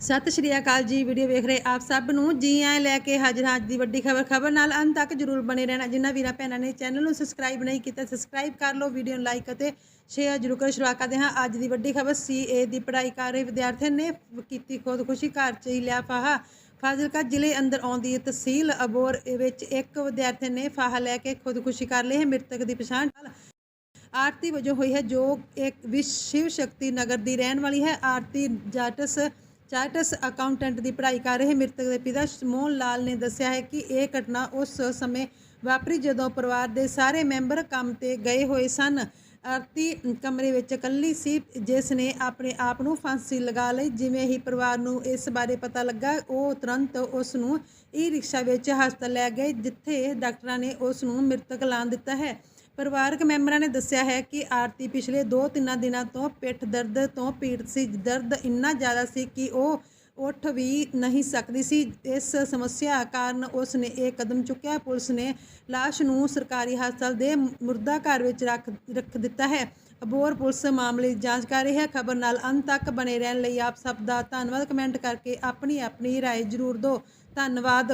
ਸਤਿ ਸ਼੍ਰੀ ਅਕਾਲ ਜੀ, ਵੀਡੀਓ ਵੇਖ ਰਹੇ ਆਪ ਸਭ ਨੂੰ। ਜੀ ਆਇਆਂ ਲੈ ਕੇ ਹਾਜ਼ਰ ਹਾਂ ਅੱਜ ਦੀ ਵੱਡੀ ਖਬਰ। ਖਬਰ ਨਾਲ ਅੰਤ ਤੱਕ ਜਰੂਰ ਬਣੇ ਰਹਿਣਾ। ਜਿਨ੍ਹਾਂ ਵੀਰਾਂ ਭੈਣਾਂ ਨੇ ਚੈਨਲ ਨੂੰ ਸਬਸਕ੍ਰਾਈਬ ਨਹੀਂ ਕੀਤਾ, ਸਬਸਕ੍ਰਾਈਬ ਕਰ ਲਓ, ਵੀਡੀਓ ਨੂੰ ਲਾਈਕ ਅਤੇ ਸ਼ੇਅਰ ਜਰੂਰ ਕਰੋ। ਸ਼ੁਰੂਆਤ ਕਰਦੇ ਹਾਂ ਅੱਜ ਦੀ ਵੱਡੀ ਖਬਰ। ਸੀਏ ਦੀ ਪੜ੍ਹਾਈ ਕਰ ਰਹੇ ਵਿਦਿਆਰਥੀਆਂ ਨੇ ਕੀਤੀ ਖੁਦਕੁਸ਼ੀ। ਘਰ 'ਚ ਹੀ ਲਿਆ ਫਾਹਾ ਫਾਜ਼ਿਲਕਾ ਜ਼ਿਲ੍ਹੇ ਅੰਦਰ ਆਉਂਦੀ ਤਹਿਸੀਲ ਅਬੋਰ ਵਿੱਚ ਇੱਕ ਵਿਦਿਆਰਥੀ ਨੇ ਫਾਹਾ ਲੈ ਕੇ ਖੁਦਕੁਸ਼ੀ ਕਰ ਲਈ ਹੈ। ਮ੍ਰਿਤਕ ਦੀ ਪਛਾਣ ਆਰਤੀ ਵਜੋਂ ਹੋਈ ਹੈ, ਜੋ ਇੱਕ ਵਿਸ਼ਵ ਸ਼ਕਤੀ ਨਗਰ ਦੀ ਰਹਿਣ ਵਾਲੀ ਹੈ। ਆਰਤੀ ਜਾਟਸ ਚਾਰਟਸ ਅਕਾਊਂਟੈਂਟ ਦੀ ਪੜ੍ਹਾਈ ਕਰ ਰਹੇ ਮ੍ਰਿਤਕ ਦੇ ਪਿਤਾ ਮੋਹਨ ਲਾਲ ਨੇ ਦੱਸਿਆ ਹੈ ਕਿ ਇਹ ਘਟਨਾ ਉਸ ਸਮੇਂ ਵਾਪਰੀ ਜਦੋਂ ਪਰਿਵਾਰ ਦੇ ਸਾਰੇ ਮੈਂਬਰ ਕੰਮ ਤੇ ਗਏ ਹੋਏ ਸਨ। ਆਰਤੀ ਕਮਰੇ ਵਿੱਚ ਇਕੱਲੀ ਸੀ, ਜਿਸ ਨੇ ਆਪਣੇ ਆਪ ਨੂੰ ਫਾਂਸੀ ਲਗਾ ਲਈ। ਜਿਵੇਂ ਹੀ ਪਰਿਵਾਰ ਨੂੰ ਇਸ ਬਾਰੇ ਪਤਾ ਲੱਗਾ, ਉਹ ਤੁਰੰਤ ਉਸ ਨੂੰ ਈ ਰਿਕਸ਼ਾ ਵਿੱਚ ਹਸਪਤਾਲ ਲੈ ਗਏ, ਜਿੱਥੇ ਡਾਕਟਰਾਂ ਨੇ ਉਸ ਨੂੰ ਮ੍ਰਿਤਕ ਐਲਾਨ ਦਿੱਤਾ ਹੈ। ਪਰਿਵਾਰਕ ਮੈਂਬਰਾਂ ਨੇ ਦੱਸਿਆ ਹੈ ਕਿ ਆਰਤੀ ਪਿਛਲੇ 2-3 ਦਿਨਾਂ ਤੋਂ ਪਿੱਠ ਦਰਦ ਤੋਂ ਪੀੜਤ ਸੀ। ਦਰਦ ਇੰਨਾ ਜ਼ਿਆਦਾ ਸੀ ਕਿ ਉਹ ਉੱਠ ਵੀ ਨਹੀਂ ਸਕਦੀ ਸੀ। ਇਸ ਸਮੱਸਿਆ ਕਾਰਨ ਉਸ ਨੇ ਇਹ ਕਦਮ ਚੁੱਕਿਆ। ਪੁਲਿਸ ਨੇ ਲਾਸ਼ ਨੂੰ ਸਰਕਾਰੀ ਹਸਪਤਾਲ ਦੇ ਮੁਰਦਾ ਘਰ ਵਿੱਚ ਰੱਖ ਰੱਖ ਦਿੱਤਾ ਹੈ। ਅਬੋਰ ਪੁਲਿਸ ਮਾਮਲੇ ਦੀ ਜਾਂਚ ਕਰ ਰਹੀ ਹੈ। ਖਬਰ ਨਾਲ ਅੰਤ ਤੱਕ ਬਣੇ ਰਹਿਣ ਲਈ ਆਪ ਸਭ ਦਾ ਧੰਨਵਾਦ। ਕਮੈਂਟ ਕਰਕੇ ਆਪਣੀ ਆਪਣੀ ਰਾਏ ਜ਼ਰੂਰ ਦਿਓ। ਧੰਨਵਾਦ।